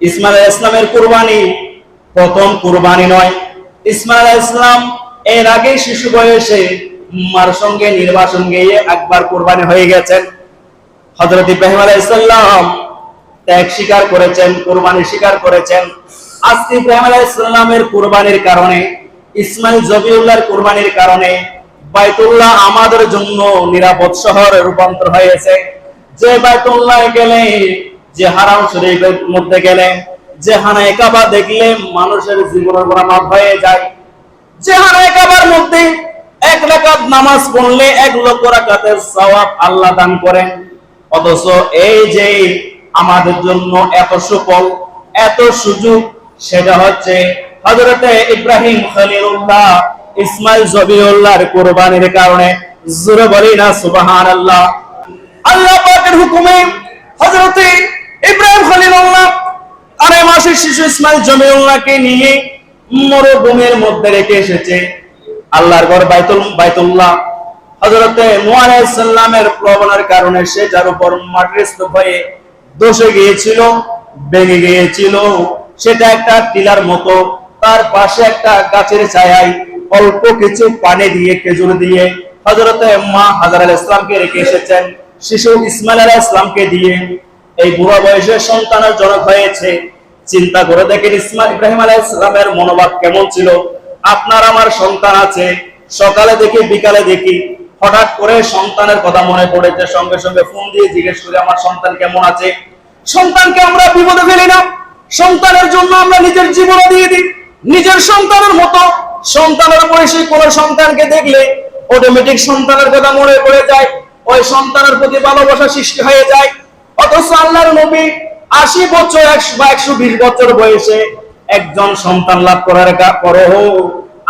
ইসমাইল ইসলামের কুরবানি প্রথম কুরবানি নয়। ইসমাইল ইসলাম এর আগে শিশু বয়সে মার সঙ্গে নির্বাসন গিয়ে একবার কুরবানি হয়ে গেছেন হযরত ইব্রাহিম আলাইহিস সালাম ত্যাগ স্বীকার করেছেন, কুরবানি স্বীকার করেছেন। আজকে ইব্রাহিম আলাইহিস সালামের কুরবানির কারণে, ইসমাইল জবিউল্লাহর কুরবানির কারণে বাইতুল্লাহ আমাদের জন্য নিরাপদ শহর রূপান্তর হয়েছে। যে বাইতুল্লাহ গেলে যে হারাম শরীফের মধ্যে গেলে যে হানায় কাবা দেখলে মানুষের জীবনের গোনা মাফ হয়ে যায়। যে হানায় কাবার মধ্যে এক রাকাত নামাজ পড়লে এক লক্ষ রাকাতের সওয়াব আল্লাহ দান করেন। অথচ এই যে আমাদের জন্য এত সুফল, এত সুযোগ, সেটা হচ্ছে হযরতে ইব্রাহিম খলিলুল্লাহ ইসমাইল জবিউল্লাহর কুরবানির কারণে। জোরে বলি না, সুবহানাল্লাহ। আল্লাহ পাকের হুকুমে হযরতে ইব্রাহিম খলিলুল্লাহ আড়াই মাসের শিশু ইসমাইল জমিউল্লাহকে নিয়ে মরুভূমির মধ্যে রেখে এসেছে। আল্লাহর ঘর বাইতুল বাইতুল্লাহ। হযরতে নূহ আলাইহিস সালামের প্রবণের কারণে সেটার উপর মাটির স্তূপ হয়ে দোষে গিয়েছিল, ভেঙে গিয়েছিল। সেটা একটা টিলার মতো। তার পাশে একটা গাছের ছায়ায় অল্প কিছু পানি দিয়ে খেজুর দিয়ে হযরতে মা হাজার আলাইহিস ইসলামকে রেখে এসেছেন। শিশু ইসমাইল আলাইহিস ইসলামকে দিয়ে এই বুড়া বয়সে সন্তানের জনক হয়েছে। চিন্তা করে দেখেন ইসমাইল ইব্রাহিম আলাইহিস সালামের মনোভাব কেমন ছিল? আপনার আমার সন্তান আছে। সকালে দেখি, বিকালে দেখি। হঠাৎ করে সন্তানের কথা মনে পড়েছে। সঙ্গে সঙ্গে ফোন দিয়ে জিজ্ঞেস করে, আমার সন্তান কেমন আছে? সন্তানকে আমরা বিপদে ফেলি না। সন্তানের জন্য আমরা নিজের জীবন দিয়ে দিই। নিজের সন্তানের মতো। সন্তানের বয়সী কোন সন্তানকে দেখলে অটোমেটিক সন্তানের কথা মনে পড়ে যায়। ওই সন্তানের প্রতি ভালোবাসা সৃষ্টি হয়ে যায়। অথচ আল্লাহর আশি বছর, একশো একশো বছর বয়সে একজন সন্তান লাভ করার পরও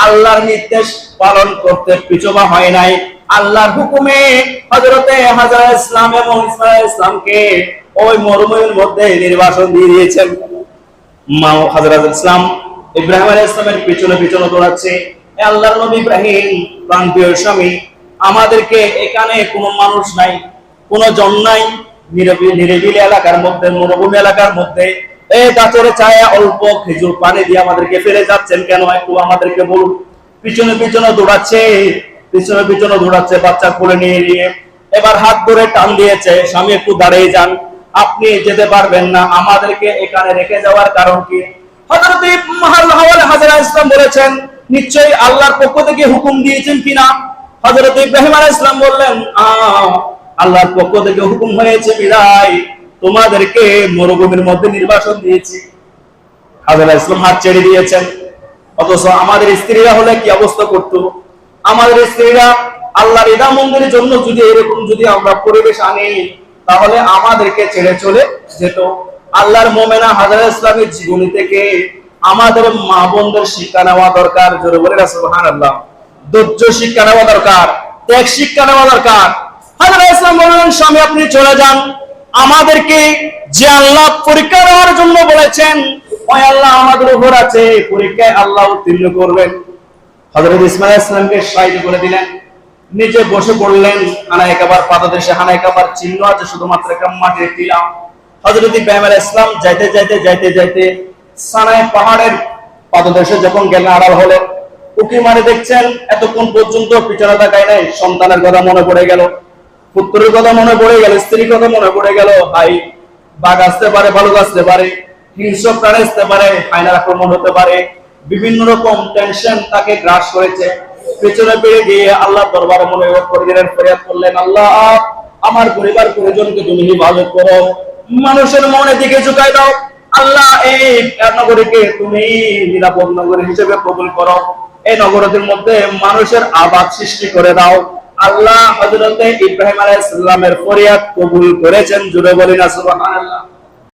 আল্লাহর নির্দেশ পালন করতে পিছবা হয় নাই। আল্লাহর হুকুমে হজরতে হাজার ইসলাম এবং ইসলামকে ওই মরুভূমির মধ্যে নির্বাসন দিয়ে দিয়েছেন। ইসলাম ইসলামের পিছনে পিছনে দৌড়াচ্ছে। আল্লাহর স্বামী, আমাদেরকে এখানে কোনো মানুষ নাই, কোনো জন নাই নিরিবিলি এলাকার মধ্যে মরুভূমি এলাকার মধ্যে অল্প খেজুর পানি দিয়ে আমাদেরকে ফেলে যাচ্ছেন। কেন একটু আমাদেরকে বলুন। পিছনে পিছনে দৌড়াচ্ছে পিছনে পিছনে দৌড়াচ্ছে বাচ্চা কোলে নিয়ে এবার হাত ধরে টান দিয়েছে স্বামী একটু দাঁড়িয়ে যান। আপনি যেতে পারবেন না। আমাদেরকে এখানে রেখে যাওয়ার কারণ কি? হযরত ইসলাম বলেছেন নিশ্চয়ই আল্লাহর পক্ষ থেকে হুকুম দিয়েছেন কিনা? হযরত ইব্রাহিম আলাইহিস বললেন আহ, আল্লাহর পক্ষ থেকে হুকুম হয়েছে, বিদায়। তোমাদেরকে মরুভূমির মধ্যে নির্বাসন দিয়েছি। হাজরা ইসলাম হাত ছেড়ে দিয়েছেন। অথচ আমাদের স্ত্রীরা হলে কি অবস্থা করত? আমাদের স্ত্রীরা আল্লাহর ইদা মন্দিরের জন্য যদি এরকম যদি আমরা পরিবেশ আনি, তাহলে আমাদেরকে ছেড়ে চলে যেত। আল্লাহর মোমেনা হাজার ইসলামের জীবনী থেকে আমাদের মা বোনদের শিক্ষা নেওয়া দরকার। জোরে বলে সুবহান আল্লাহ ধৈর্য শিক্ষা নেওয়া দরকার। ত্যাগ শিক্ষা নেওয়া দরকার। হাজার আমাদেরকে বলেছেন নিজে বসে পড়লেন, হানায় হানায় কাবার চিহ্ন আছে, শুধুমাত্র হযরত ইব্রাহিম ইসলাম যাইতে যাইতে যাইতে যাইতে সানায় পাহাড়ের পাদদেশে যখন গেলেন, আড়াল হলেন উকি মারে দেখছেন, এতক্ষণ পর্যন্ত পিছনে তাকায় নাই, সন্তানের কথা মনে পড়ে গেল। পুত্রের কথা মনে পড়ে গেল, স্ত্রীর কথা মনে পড়ে গেল, ভাই, বাঘ আসতে পারে, ভালুক আসতে পারে, হিংস্র প্রাণ আসতে পারে ফাইনাল আক্রমণ হতে পারে, বিভিন্ন রকম টেনশন তাকে গ্রাস করেছে। পেছনে পেয়ে গিয়ে আল্লাহ দরবারে মনে করে দিলেন করলেন, আল্লাহ, আমার পরিবার পরিজনকে তুমি হেফাজত করো। মানুষের মনে দিকে ঝুঁকাই দাও। আল্লাহ, এই নগরীকে তুমি নিরাপদ নগরী হিসেবে কবুল করো। এই নগরীর মধ্যে মানুষের আবাদ সৃষ্টি করে দাও। আল্লাহ হজরতে ইব্রাহিম আলাইহিস সালামের ফরিয়াদ কবুল করেছেন জুড়ে বলি না সুবহানাল্লাহ।